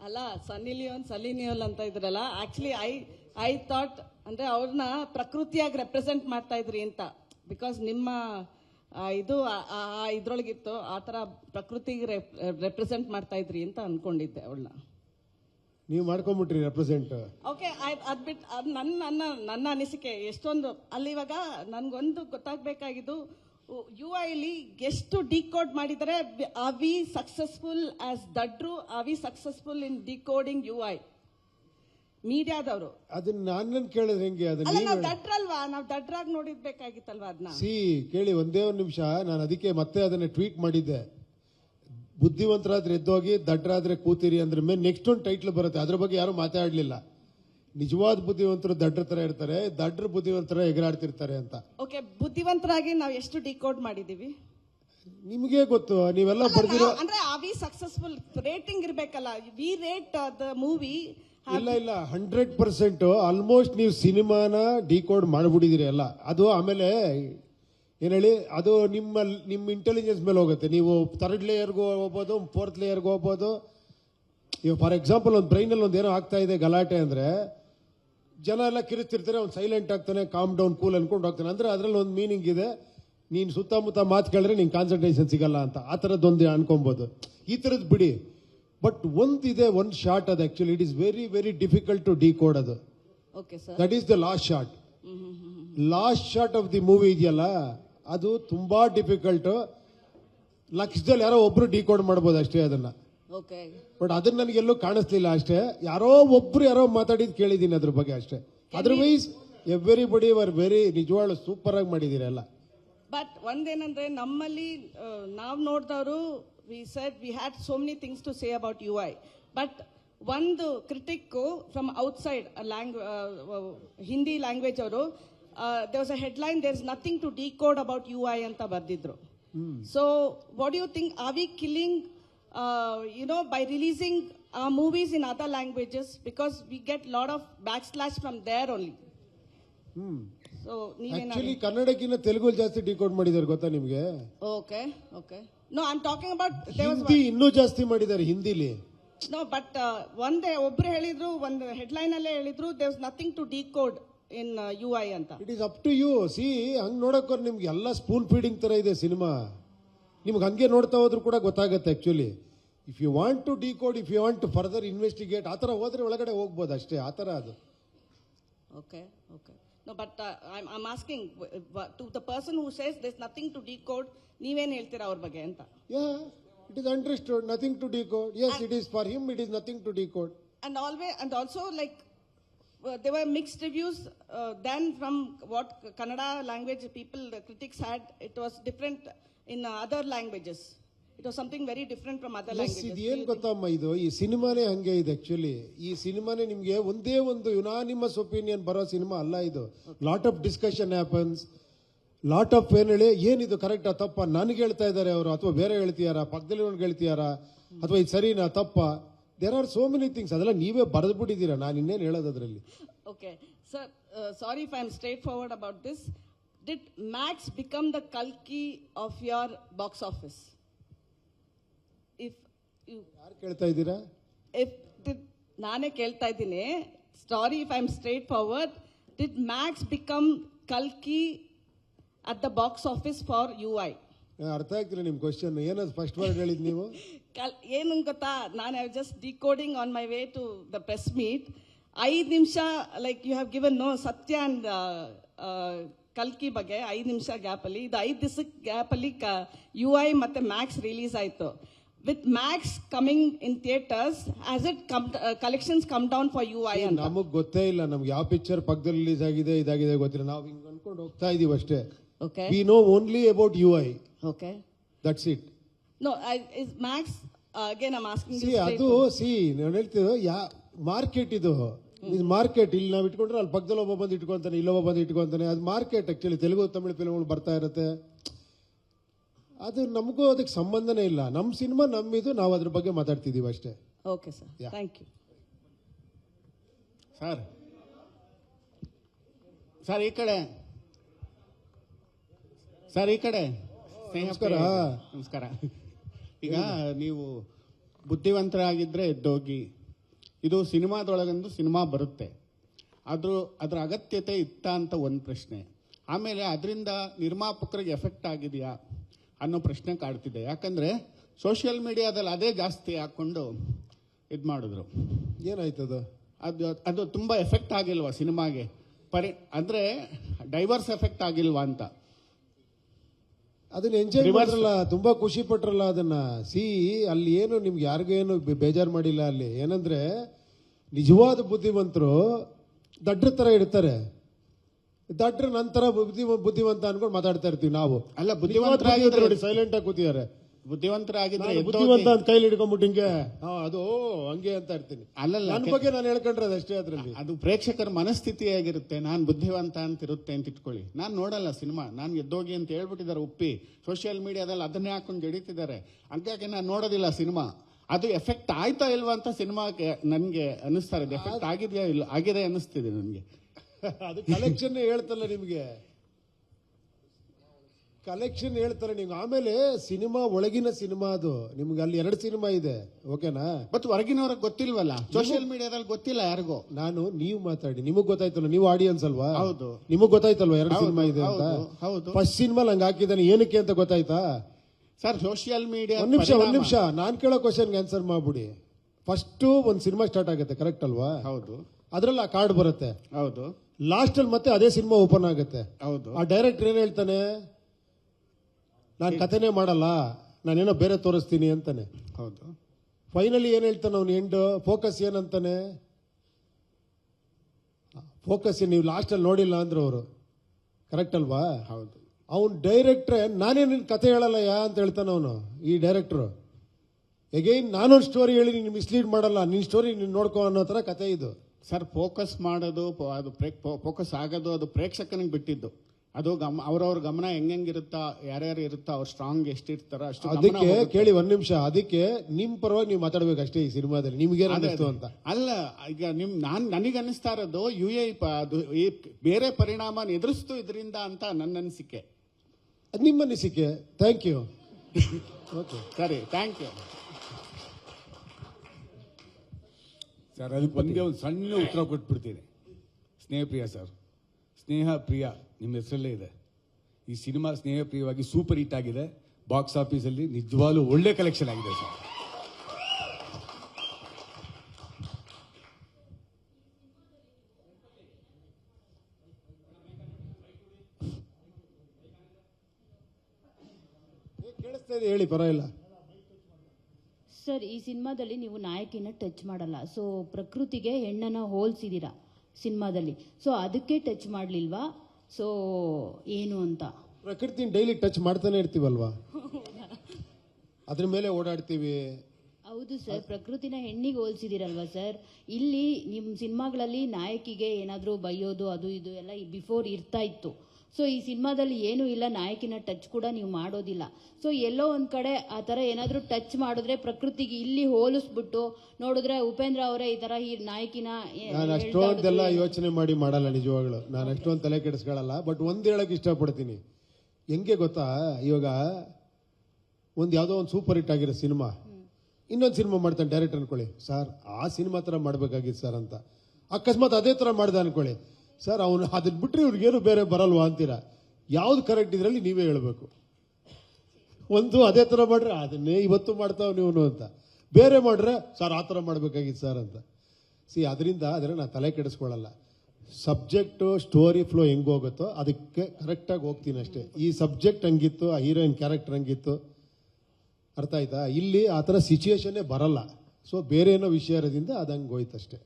ಅಲ್ಲ ಸನ್ನಿ ಲಿಯೋನ್ ಸಲಿ ನಿಯೋಲ್ ಅಂತ ಇದ್ರಲ್ಲ. ಆಕ್ಚುಲಿ ಐ ಐ ಥಾಟ್ ಅಂದ್ರೆ ಅವ್ರನ್ನ ಪ್ರಕೃತಿಯಾಗಿ ರೆಪ್ರೆಸೆಂಟ್ ಮಾಡ್ತಾ ಇದ್ರಿ ಅಂತ. ಬಿಕಾಸ್ ನಿಮ್ಮ ಇದು ಆ- ಇದ್ರೊಳಗಿತ್ತು ಆ ಥರ ಪ್ರಕೃತಿಗೆ ರೆಪ್ರೆಸೆಂಟ್ ಮಾಡ್ತಾ ಇದ್ರಿ ಅಂತ ಅನ್ಕೊಂಡಿದ್ದೆ ಅವಳನ್ನ ನೀವು ಮಾಡ್ಕೊಂಡ್ಬಿಟ್ರಿ ರೆಪ್ರೆಸೆಂಟ್ ಓಕೆ ಅದ್ ಬಿಟ್ಟು ನನ್ನ ನನ್ನ ನನ್ನ ಅನಿಸಿಕೆ. ಎಷ್ಟೊಂದು ಅಲ್ಲಿ ಇವಾಗ ನನ್ಗೊಂದು ಗೊತ್ತಾಗ್ಬೇಕಾಗಿದ್ದು ಯು ಐಲಿ ಎಷ್ಟು ಡಿಕೋಡ್ ಮಾಡಿದರೆ ಆ ವಿ ಸಕ್ಸಸ್ಫುಲ್ ಆಸ್ ದಡ್ರು ಆ we successful in decoding U I ಮೀಡಿಯಾದವರು. ಅದನ್ನ ನಾನು ಕೇಳಿದ್ರೆ ಹೆಂಗೆ? ಅದನ್ನ ಅಲ್ಲ ನೀವು ನಾವು ದಡ್ರಲ್ವಾ? ನಾವು ದಡ್ರಾಗಿ ನೋಡಿದ್ಬೇಕಾಗಿತ್ತಲ್ವಾ ಅದನ್ನ ಸಿ ಕೇಳಿ ಒಂದೇ ಒಂದು ನಿಮಿಷ. ನಾನು ಅದಕ್ಕೆ ಮತ್ತೆ ಅದನ್ನ ಟ್ವೀಟ್ ಮಾಡಿದ್ದೆ. ಬುದ್ಧಿವಂತರಾದ್ರೆ ಎದ್ದೋಗಿ ದಡ್ರಾದ್ರೆ ಕೂತಿರಿ ಅಂದ್ರ ಮೇಲೆ ನೆಕ್ಸ್ಟ್ ಒಂದು ಟೈಟ್ಲ್ ಬರುತ್ತೆ. ಅದ್ರ ಬಗ್ಗೆ ಯಾರು ಮಾತಾಡಲಿಲ್ಲ. ನಿಜವಾದ ಬುದ್ಧಿವಂತರು ದಡ್ರ ತರ ಇರ್ತಾರೆ ದಡ್ರ ಬುದ್ಧಿವಂತರ ಎಗರಾಡ್ತಿರ್ತಾರೆ ಅಂತ. ಓಕೆ ಬುದ್ಧಿವಂತರಾಗಿ ನಾವು ಎಷ್ಟು ಡಿಕೋಡ್ ಮಾಡಿದೀವಿ? ನಿಮಗೆ ಗೊತ್ತು ನೀವೆಲ್ಲ ಬರ್ದಿರೋ ಅಂದ್ರೆ ಆ ವಿ ಸಕ್ಸಸ್ಫುಲ್ ರೇಟಿಂಗ್ ಇರ್ಬೇಕಲ್ಲ ವಿ ರೇಟ್ ದ ಮೂವಿ ಇಲ್ಲ ಇಲ್ಲ ಹಂಡ್ರೆಡ್ ಪರ್ಸೆಂಟ್ ಆಲ್ಮೋಸ್ಟ್ ನೀವು ಸಿನಿಮಾನ ಡಿಕೋಡ್ ಮಾಡ್ಬಿಟ್ಟಿದ್ದೀರಿ ಎಲ್ಲ. ಅದು ಆಮೇಲೆ ಏನ್ ಹೇಳಿ ಅದು ನಿಮ್ಮ ನಿಮ್ಮ ಇಂಟೆಲಿಜೆನ್ಸ್ ಮೇಲೆ ಹೋಗುತ್ತೆ. ನೀವು ಥರ್ಡ್ ಲೇಯರ್ಗೂ ಹೋಗ್ಬೋದು ಫೋರ್ತ್ ಲೇಯರ್ಗೂ ಹೋಗ್ಬೋದು. ಇವಾಗ ಫಾರ್ ಎಕ್ಸಾಂಪಲ್ ಒಂದು ಬ್ರೈನಲ್ಲಿ ಒಂದು ಏನೋ ಆಗ್ತಾ ಇದೆ ಗಲಾಟೆ ಅಂದ್ರೆ ಜನ ಎಲ್ಲ ಕಿರಿಸ್ತಿರ್ತಾರೆ ಅವ್ನು ಸೈಲೆಂಟ್ ಆಗ್ತಾನೆ ಕಾಮ್ ಡೌನ್ ಕೂಲ್ ಅನ್ಕೊಂಡು ಹೋಗ್ತಾನೆ. ಅಂದ್ರೆ ಅದರಲ್ಲಿ ಒಂದು ಮೀನಿಂಗ್ ಇದೆ ನೀನು ಸುತ್ತಮುತ್ತ ಮಾತು ಕೇಳಿದ್ರೆ ನಿಂಗೆ ಕಾನ್ಸಂಟ್ರೇಷನ್ ಸಿಗಲ್ಲ ಅಂತ. ಆ ಥರದ್ದೊಂದು ಅನ್ಕೊಬೋದು. ಈ ಥರದ್ದು ಬಿಡಿ. ಬಟ್ ಒಂದಿದೆ ಒಂದು ಶಾರ್ಟ್ ಅದು actually it is very very difficult to decode ಅದು that is the last shot last shot of the movie ಇದೆಯಲ್ಲ ಅದು ತುಂಬಾ ಡಿಫಿಕಲ್ಟ್ ಲಕ್ಷದಲ್ಲಿ ಯಾರೋ ಒಬ್ರು ಡಿ ಕೋಡ್ ಮಾಡ್ಬೋದು ಅಷ್ಟೇ ಅದನ್ನ. ಬಟ್ ಅದನ್ನ ನನಗೆಲ್ಲೂ ಕಾಣಿಸ್ಲಿಲ್ಲ ಅಷ್ಟೇ. ಯಾರೋ ಒಬ್ರು ಯಾರೋ ಮಾತಾಡಿದ್ ಕೇಳಿದೀನಿ ಅದ್ರ ಬಗ್ಗೆ ಅಷ್ಟೇ. ಅದರ್ವೈಸ್ ಎವ್ರಿಬಡಿ ವರ್ ವೆರಿ ನಿಜವಾಗ್ಲು ಸೂಪರ್ ಆಗಿ ಮಾಡಿದೀರ ಎಲ್ಲ. ಬಟ್ ಒಂದೇನಂದ್ರೆ ನಮ್ಮಲ್ಲಿ ನಾವು ನೋಡಿದವರು we said we had so many things to say about U I but ಒಂದು ಕ್ರಿಟಿಕ್ ಫ್ರಮ್ ಔಟ್ಸೈಡ್ ಲ್ಯಾಂಗ್ವ್ ಹಿಂದಿ ಲ್ಯಾಂಗ್ವೇಜ್ ಅವರು they was a headline there is nothing to decode about U I ಅಂತ ಬರೆದಿದ್ರು. So what you think are we killing you know by releasing movies in other languages because we get lot of backlash from there only hmm so ನೀವೇನ actually ಕನ್ನಡಕ್ಕಿಂತ ತೆಲುಗು ಜಾಸ್ತಿ ಡಿ ಮಾಡಿದಾರೆ ಗೊತ್ತಾ ನಿಮ್ಗೆ? Okay, okay. No, I'm talking about there was Hindi ಇನ್ನೂ ಜಾಸ್ತಿ ಮಾಡಿದ್ದಾರೆ ಹಿಂದಿಲಿ. No, but uh, ಒಂದೇ ಒಬ್ರು ಹೇಳಿದ್ರು ಒಂದು ಹೆಡ್ಲೈನ್ ಅಲ್ಲೇ ಹೇಳಿದ್ರು there nothing to decode in U I ಅಂತ. It is up to you see ಹಂಗ್ ನೋಡಕ್ ನಿಮ್ಗೆ ಎಲ್ಲ ಸ್ಪೂನ್ ಫೀಡಿಂಗ್ ತರ ಇದೆ ಸಿನಿಮಾ. ನಿಮ್ಗೆ ಹಂಗೆ ನೋಡ್ತಾ ಹೋದ್ರು ಕೂಡ ಗೊತ್ತಾಗುತ್ತೆ actually if you want to decode if you want to further investigate ಆ ಥರ ಹೋದ್ರೆ ಒಳಗಡೆ ಹೋಗ್ಬೋದು ಅಷ್ಟೇ ಆ ಥರ ಅದು. Okay okay no but I am asking to the person who says this nothing to decode ನೀವೇನ್ ಹೇಳ್ತೀರಾ ಅವ್ರ ಬಗ್ಗೆ ಅಂತ? Yeah it is understood nothing to decode as it is for him it is nothing to decode and always and also like uh, there were mixed reviews uh, then from what kannada language people the critics had. It was different in uh, other languages. It was something very different from other ಎಸ್ languages. ಇದು ಏನ್ ಗೊತ್ತಮ್ಮ ಇದು? ಈ ಸಿನಿಮಾನೇ ಹಂಗೆ ಇದೆ actually ಈ ಸಿನಿಮಾನೇ ನಿಮಗೆ ಒಂದೇ ಒಂದು ಯುನಾನಿಮಸ್ ಒಪಿನಿಯನ್ ಬರೋ ಸಿನಿಮಾ ಅಲ್ಲ ಇದು. Lot of discussion happens lot of ಏನು ಹೇಳಿ ಏನಿದು ಕರೆಕ್ಟಾ ತಪ್ಪ ನನಗೆ ಹೇಳ್ತಾ ಇದ್ದಾರೆ ಅವರು ಅಥವಾ ಬೇರೆ ಹೇಳ್ತೀಯಾರ ಪಕ್ಕದಲ್ಲಿ ಅವ್ನಿಗೆ ಹೇಳ್ತೀಯಾರ ಅಥವಾ ಇದು ಸರಿನಾ ತಪ್ಪ? There are so many things ಅದೆಲ್ಲ ನೀವೇ ಬರೆದು ಬಿಟ್ಟಿದ್ದೀರಾ ನಾನು ಇನ್ನೇನು ಹೇಳೋದು ಅದರಲ್ಲಿ okay sir sorry if I am straightforward about this did Max become the ಕಲ್ಕಿ ಆಫ್ ಯೋರ್ ಬಾಕ್ಸ್ office? ಯಾರು ಕೇಳ್ತಾ ಇದ್ದೀರಾ? if ಡಿಡ್ ನಾನೇ ಕೇಳ್ತಾ ಇದ್ದೀನಿ. Sorry if I am straightforward did Max become ಕಲ್ಕಿ at the box office for U I ಅರ್ಥ ಆಗ್ತಿಲ್ಲ ನಿಮ್ಮ ಕ್ವಶನ್ ಏನದು ಫಸ್ಟ್ ವರ್ಡ್ ಹೇಳಿದ್ ನೀವು? ಕಲ್ ಏನು ಗೊತ್ತಾ? ನಾನು I just decoding on my way to the press meet ಐದು ನಿಮಿಷ like you have given no ಸತ್ಯ ಅಂಡ್ ಕಲ್ಕಿ ಬಗ್ಗೆ ಐದು ನಿಮಿಷ ಗ್ಯಾಪಲ್ಲಿ ಇದು ಐದು ದಿವಸಕ್ಕೆ ಗ್ಯಾಪಲ್ಲಿ ಕ ಯು ಐ ಮತ್ತು ಮ್ಯಾಕ್ಸ್ ರಿಲೀಸ್ ಆಯಿತು. Max coming in theatres as it come collections come down for U I ಅಂತ ನಮಗ್ ಗೊತ್ತೇ ಇಲ್ಲ ನಮ್ಗೆ ಯಾವ ಪಿಕ್ಚರ್ ಪಕ್ಕದಲ್ಲಿ ರಿಲೀಸ್ ಆಗಿದೆ ಇದಾಗಿದೆ ಗೊತ್ತಿಲ್ಲ. ನಾವು ಹಿಂಗ್ ಅನ್ಕೊಂಡು ಹೋಗ್ತಾ ಇದೀವಿ ಅಷ್ಟೇ. Okay we know only about U I okay that's it no is Max again I'm asking see ಅದು ಸಿ ನಾನು ಹೇಳ್ತಿದ್ದು ಯಾ ಮಾರ್ಕೆಟ್ ಇದು. ಇದು ಮಾರ್ಕೆಟ್ ಇಲ್ಲಿ ನಾವು ಇಟ್ಕೊಂಡ್ರೆ ಅಲ್ಲಿ ಪಕ್ಕದಲ್ಲಿ ಒಬ್ಬ ಬಂದು ಇಟ್ಕೊಂತಾನೆ ಇಲ್ಲೊಬ್ಬ ಬಂದು ಇಟ್ಕೊಂತಾನೆ. ಅದು ಮಾರ್ಕೆಟ್ ಆಕ್ಚುಲಿ ತೆಲುಗು ತಮಿಳು ಫಿಲ್ಮ್ಗಳು ಬರ್ತಾ ಇರುತ್ತೆ. ಅದು ನಮಗೂ ಅದಕ್ಕೆ ಸಂಬಂಧನೇ ಇಲ್ಲ. ನಮ್ಮ ಸಿನಿಮಾ ನಮ್ಮಿದು ನಾವು ಅದ್ರ ಬಗ್ಗೆ ಮಾತಾಡ್ತಿದ್ದೀವಿ ಅಷ್ಟೇ. Okay sir Yeah. Thank you sir sir ಈ ಕಡೆ. ಸರ್ ಈ ಕಡೆ. ನಮಸ್ಕಾರ. ನಮಸ್ಕಾರ. ಈಗ ನೀವು ಬುದ್ಧಿವಂತರಾಗಿದ್ದರೆ ಎದ್ದೋಗಿ. ಇದು ಸಿನಿಮಾದೊಳಗೊಂದು ಸಿನಿಮಾ ಬರುತ್ತೆ. ಆದರೂ ಅದರ ಅಗತ್ಯತೆ ಇತ್ತ ಅಂತ ಒಂದು ಪ್ರಶ್ನೆ. ಆಮೇಲೆ ಅದರಿಂದ ನಿರ್ಮಾಪಕರಿಗೆ ಎಫೆಕ್ಟ್ ಆಗಿದೆಯಾ? ಅನ್ನೋ ಪ್ರಶ್ನೆ ಕಾಡ್ತಿದೆ. ಯಾಕಂದ್ರೆ ಸೋಷಿಯಲ್ ಮೀಡಿಯಾದಲ್ಲಿ ಅದೇ ಜಾಸ್ತಿ ಹಾಕ್ಕೊಂಡು ಇದು ಮಾಡಿದ್ರು. ಏನಾಯ್ತು ಅದು? ಅದು ತುಂಬ ಎಫೆಕ್ಟ್ ಆಗಿಲ್ವಾ ಸಿನಿಮಾಗೆ? ಪರಿ ಅಂದರೆ ಡೈವರ್ಸ್ ಎಫೆಕ್ಟ್ ಆಗಿಲ್ವಾ ಅಂತ. ಅದನ್ನ ಎಂಜಾಯ್ ಮಾಡಿರಲ್ಲ ಮಾಡಿದ್ರಲ್ಲ ತುಂಬಾ ಖುಷಿ ಪಟ್ರಲ್ಲ ಅದನ್ನ. ಸಿ ಅಲ್ಲಿ ಏನು ನಿಮ್ಗೆ ಯಾರಿಗೂ ಏನು ಬೇಜಾರು ಮಾಡಿಲ್ಲ ಅಲ್ಲಿ. ಏನಂದ್ರೆ ನಿಜವಾದ ಬುದ್ಧಿವಂತರು ದಡ್ರ ತರ ಇರ್ತಾರೆ ದಡ್ರ ನಂತರ ಬುದ್ಧಿ ಬುದ್ಧಿವಂತ ಅನ್ಕೊಂಡು ಮಾತಾಡ್ತಾ ಇರ್ತೀವಿ ನಾವು. ಅಲ್ಲ, ಬುದ್ಧಿವಂತರಾಗಿದ್ರೆ- ನೋಡಿ ಸೈಲೆಂಟ್ ಆಗಿ ಕೂತಿದ್ದಾರೆ. ಬುದ್ಧಿವಂತರಾಗಿದ್ರೆ ಬುದ್ಧಿವಂತ ಅಂತ ಕೈಲಿ ಹಿಡ್ಕೊಂಡ್ಬಿಟ್ಟು ಹಿಂಗೆ. ಹಾ ಅದು ಹಂಗೆ ಅಂತ ಇರ್ತೀನಿ. ಅಲ್ಲಲ್ಲ ನನ್ನ ಬಗ್ಗೆ ನಾನು ಹೇಳ್ಕೊಂಡ್ರೆ ಅದಷ್ಟೇ ಅದ್ರಲ್ಲಿ. ಅದು ಪ್ರೇಕ್ಷಕರ ಮನಸ್ಥಿತಿ ಆಗಿರುತ್ತೆ ನಾನು ಬುದ್ಧಿವಂತ ಅಂತ ಇರುತ್ತೆ ಅಂತ ಇಟ್ಕೊಳ್ಳಿ. ನಾನು ನೋಡಲ್ಲ ಸಿನಿಮಾ. ನಾನು ಎದ್ದೋಗಿ ಅಂತ ಹೇಳ್ಬಿಟ್ಟಿದ್ದಾರೆ ಉಪ್ಪಿ. ಸೋಷಿಯಲ್ ಮೀಡಿಯಾದಲ್ಲಿ ಅದನ್ನೇ ಹಾಕೊಂಡು ಜಡೀತಿದ್ದಾರೆ ಹಂಗಾಗಿ ನಾನು ನೋಡೋದಿಲ್ಲ ಸಿನಿಮಾ. ಅದು ಎಫೆಕ್ಟ್ ಆಯ್ತಾ ಇಲ್ವಾ ಅಂತ ಸಿನಿಮಾಗೆ ನನಗೆ ಅನಿಸ್ತಾ ಇದೆ ಎಫೆಕ್ಟ್ ಆಗಿದೆಯಾ ಇಲ್ಲ ಆಗಿದೆ ಅನಿಸ್ತಿದೆ ನನಗೆ. ಅದು ಕಲೆಕ್ಷನ್ ಹೇಳ್ತಲ್ಲ ನಿಮಗೆ. ಕಲೆಕ್ಷನ್ ಹೇಳ್ತಾರೆ ನೀವು. ಆಮೇಲೆ ಸಿನಿಮಾ ಒಳಗಿನ ಸಿನಿಮಾ ಅದು. ನಿಮ್ಗೆ ಅಲ್ಲಿ ಎರಡು ಸಿನಿಮಾ ಇದೆ. ಓಕೆನಾ ಬಟ್ ಹೊರಗಿನವ್ರಿಗೆ ಗೊತ್ತಿಲ್ವಲ್ಲ? ಸೋಷಿಯಲ್ ಮೀಡಿಯಾದಲ್ಲಿ ಗೊತ್ತಿಲ್ಲ ಯಾರಿಗೂ? ನಾನು ನೀವು ಮಾತಾಡಿ. ನಿಮಗ್ ಗೊತ್ತಾಯ್ತಲ್ಲ ನೀವು ಆಡಿಯನ್ಸ್ ಅಲ್ವಾ? ಹೌದು. ನಿಮಗ್ ಗೊತ್ತಾಯ್ತಲ್ವಾ ಎರಡು ಸಿನಿಮಾ ಇದೆ ಅಂತ? ಹೌದು, ಹೌದು. ಫಸ್ಟ್ ಸಿನಿಮಾ ನಂಗೆ ಹಾಕಿದ್ದಾನೆ ಏನಕ್ಕೆ ಅಂತ ಗೊತ್ತಾಯ್ತಾ? ಸರ್ ಸೋಷಿಯಲ್ ಮೀಡಿಯಾ ಒಂದ್ ನಿಮಿಷ ಒಂದ್ ನಿಮಿಷ. ನಾನ್ ಕೇಳೋ ಕ್ವಶನ್ಗೆ ಆನ್ಸರ್ ಮಾಡ್ಬಿಡಿ. ಫಸ್ಟ್ ಒಂದ್ ಸಿನಿಮಾ ಸ್ಟಾರ್ಟ್ ಆಗುತ್ತೆ ಕರೆಕ್ಟ್ ಅಲ್ವಾ? ಹೌದು. ಅದ್ರಲ್ಲಿ ಆ ಕಾರ್ಡ್ ಬರುತ್ತೆ. ಹೌದು. ಲಾಸ್ಟ್ ಅಲ್ಲಿ ಮತ್ತೆ ಅದೇ ಸಿನಿಮಾ ಓಪನ್ ಆಗುತ್ತೆ. ಹೌದು. ಆ ಡೈರೆಕ್ಟರ್ ಏನ್ ಹೇಳ್ತಾನೆ? ನಾನು ಕಥೆನೇ ಮಾಡಲ್ಲ ನಾನೇನೋ ಬೇರೆ ತೋರಿಸ್ತೀನಿ ಅಂತಾನೆ. ಹೌದು. ಫೈನಲಿ ಏನ್ ಹೇಳ್ತಾನೆ ಅವ್ನು ಎಂಡ್ ಫೋಕಸ್ ಏನಂತಾನೆ? ಫೋಕಸ್ ನೀವು ಲಾಸ್ಟ್ ಅಲ್ಲಿ ನೋಡಿಲ್ಲ ಅಂದ್ರೆ ಅವರು. ಕರೆಕ್ಟ್ ಅಲ್ವಾ? ಹೌದು. ಅವ್ನು ಡೈರೆಕ್ಟ್ರೆ ನಾನೇ ನಿನ್ನ ಕತೆ ಹೇಳಲ್ಲ ಯಾ ಅಂತ ಹೇಳ್ತಾನೆ ಅವನು ಈ ಡೈರೆಕ್ಟ್ರು. ಎಗೈನ್ ನಾನೊಂದು ಸ್ಟೋರಿ ಹೇಳಿ ನೀನು ಮಿಸ್ಲೀಡ್ ಮಾಡಲ್ಲ ನಿನ್ನ ಸ್ಟೋರಿ ನೀನು ನೋಡ್ಕೋ ಅನ್ನೋ ತರ ಕತೆ ಇದು. ಸರ್ ಫೋಕಸ್ ಮಾಡೋದು ಅದು ಅದು ಫೋಕಸ್ ಆಗೋದು ಅದು ಪ್ರೇಕ್ಷಕನಿಗೆ ಬಿಟ್ಟಿದ್ದು. ಅದು ಗಮ ಅವ್ರವ್ರ ಗಮನ ಹೆಂಗಿರುತ್ತಾ ಯಾರ್ಯಾರು ಇರುತ್ತಾ ಅವ್ರು ಸ್ಟ್ರಾಂಗ್ ಎಷ್ಟಿರ್ತಾರ ಅಷ್ಟು ಅದಕ್ಕೆ ಕೇಳಿ ಒಂದು ನಿಮಿಷ ಅದಕ್ಕೆ ನಿಮ್ ಪರವಾಗಿ ನೀವು ಮಾತಾಡ್ಬೇಕು ಅಷ್ಟೇ ಈ ಸಿನಿಮಾದಲ್ಲಿ. ನಿಮ್ಗೆ ಅನಿಸ್ತು ಅಂತ? ಅಲ್ಲ ಈಗ ನಿಮ್ ನಾನ್ ನನಗೆ ಅನಿಸ್ತಾ ಇರೋದು ಯು ಎ ಅದು ಈ ಬೇರೆ ಪರಿಣಾಮ ಎದುರಿಸ್ತು ಇದರಿಂದ ಅಂತ ನನ್ನ ಅನಿಸಿಕೆ. ಅದು ನಿಮ್ಮ ಅನಿಸಿಕೆ. ಥ್ಯಾಂಕ್ ಯು ಓಕೆ ಸರಿ ಥ್ಯಾಂಕ್ ಯು ಸರ್, ಅದಕ್ಕೆ ಒಂದೇ ಒಂದು ಸಣ್ಣ ಉತ್ತರ ಕೊಟ್ಬಿಡ್ತೀನಿ. ಸ್ನೇಹ ಪ್ರಿಯ ಸರ್, ಸ್ನೇಹ ಪ್ರಿಯ ನಿಮ್ಮ ಹೆಸರಲ್ಲೇ ಇದೆ. ಈ ಸಿನಿಮಾ ಸ್ನೇಹ ಪ್ರಿಯವಾಗಿ ಸೂಪರ್ ಹಿಟ್ ಆಗಿದೆ. ಬಾಕ್ಸ್ ಆಫೀಸಲ್ಲಿ ನಿಜವಾಗ್ಲೂ ಒಳ್ಳೆ ಕಲೆಕ್ಷನ್ ಆಗಿದೆ ಸರ್. ಕೇಳಿಸ್ತಾ ಇದೆ, ಹೇಳಿ, ಪರವಾಗಿಲ್ಲ. ಸರ್ ಈ ಸಿನಿಮಾದಲ್ಲಿ ನೀವು ನಾಯಕಿನ ಟಚ್ ಮಾಡಲ್ಲ. ಸೊ ಪ್ರಕೃತಿಗೆ ಹೆಣ್ಣನ್ನ ಹೋಲ್ಸಿದ್ದೀರಾ ಸಿನಿಮಾದಲ್ಲಿ. ಸೊ ಅದಕ್ಕೆ ಟಚ್ ಮಾಡಲಿಲ್ವಾ? ಸೊ ಏನು ಅಂತ? ಪ್ರಕೃತಿ ಡೈಲಿ ಟಚ್ ಮಾಡ್ತಾನೆ ಇರ್ತೀವಲ್ವಾ? ಅದ್ರ ಮೇಲೆ ಓಡಾಡ್ತೀವಿ. ಹೌದು ಸರ್ ಪ್ರಕೃತಿನ ಹೆಣ್ಣಿಗೆ ಹೋಲ್ಸಿದಿರಲ್ವಾ ಸರ್? ಇಲ್ಲಿ ನಿಮ್ಮ ಸಿನಿಮಾಗಳಲ್ಲಿ ನಾಯಕಿಗೆ ಏನಾದರೂ ಬೈಯೋದು ಅದು ಇದು ಎಲ್ಲ ಬಿಫೋರ್ ಇರ್ತಾ ಇತ್ತು. ಸೊ ಈ ಸಿನಿಮಾದಲ್ಲಿ ಏನೂ ಇಲ್ಲ. ನಾಯಕಿನ ಟಚ್ ಕೂಡ ನೀವು ಮಾಡೋದಿಲ್ಲ. ಸೊ ಎಲ್ಲೋ ಒಂದ್ ಕಡೆ ಆ ಥರ ಏನಾದರೂ ಟಚ್ ಮಾಡಿದ್ರೆ ಪ್ರಕೃತಿಗೆ ಇಲ್ಲಿ ಹೋಲಿಸ್ಬಿಟ್ಟು ನೋಡಿದ್ರೆ ಉಪೇಂದ್ರ ಅವರೇ ಈ ಥರ ಈ ನಾಯಕಿನ ನಾನು ಅಷ್ಟೊಂದೆಲ್ಲ ಯೋಚನೆ ಮಾಡಿ ಮಾಡಲ್ಲ ನಿಜವಾಗ್ಲು. ನಾನು ಅಷ್ಟೊಂದು ತಲೆ ಕೆಡಿಸ್ಕೊಳ್ಳಲ್ಲ ಬಟ್ ಒಂದು ಹೇಳಕ್ಕೆ ಇಷ್ಟಪಡ್ತೀನಿ. ಹೆಂಗೆ ಗೊತ್ತಾ? ಇವಾಗ ಒಂದು ಯಾವುದೋ ಒಂದು ಸೂಪರ್ ಹಿಟ್ ಆಗಿರೋ ಸಿನಿಮಾ. ಇನ್ನೊಂದು ಸಿನಿಮಾ ಮಾಡ್ತಾನೆ ಡೈರೆಕ್ಟ್ ಅನ್ಕೊಳ್ಳಿ. ಸರ್ ಆ ಸಿನಿಮಾ ಥರ ಮಾಡಬೇಕಾಗಿತ್ತು ಸರ್ ಅಂತ. ಅಕಸ್ಮಾತ್ ಅದೇ ಥರ ಮಾಡ್ದೆ ಅನ್ಕೊಳ್ಳಿ. ಸರ್, ಅವನು ಅದನ್ನ ಬಿಟ್ಟರೆ ಇವ್ರಿಗೇನು ಬೇರೆ ಬರಲ್ವಾ ಅಂತೀರಾ? ಯಾವ್ದು ಕರೆಕ್ಟ್ ಇದರಲ್ಲಿ ನೀವೇ ಹೇಳಬೇಕು. ಒಂದು ಅದೇ ತರ ಮಾಡ್ರೆ ಅದನ್ನೇ ಇವತ್ತು ಮಾಡ್ತಾವ ನೀವು ಅಂತ. ಬೇರೆ ಮಾಡ್ರೆ, ಸರ್, ಆ ಥರ ಮಾಡ್ಬೇಕಾಗಿತ್ತು ಸರ್ ಅಂತ. ಸಿ ಅದರಿಂದ ಅದನ್ನ ನಾನು ತಲೆ ಕೆಡಿಸ್ಕೊಳ್ಳಲ್ಲ. ಸಬ್ಜೆಕ್ಟು, ಸ್ಟೋರಿ ಫ್ಲೋ ಹೆಂಗ್ ಹೋಗುತ್ತೋ ಅದಕ್ಕೆ ಕರೆಕ್ಟಾಗಿ ಹೋಗ್ತೀನಿ ಅಷ್ಟೇ. ಈ ಸಬ್ಜೆಕ್ಟ್ ಹಂಗಿತ್ತು, ಆ ಹೀರೋಯಿನ್ ಕ್ಯಾರೆಕ್ಟರ್ ಹಂಗಿತ್ತು. ಅರ್ಥ ಆಯ್ತಾ? ಇಲ್ಲಿ ಆ ಥರ ಸಿಚುಯೇಷನ್ನೇ ಬರಲ್ಲ. ಸೊ ಬೇರೆ ಏನೋ ವಿಷಯ ಇರೋದ್ರಿಂದ ಅದು ಹಂಗೆ ಹೋಯ್ತು ಅಷ್ಟೇ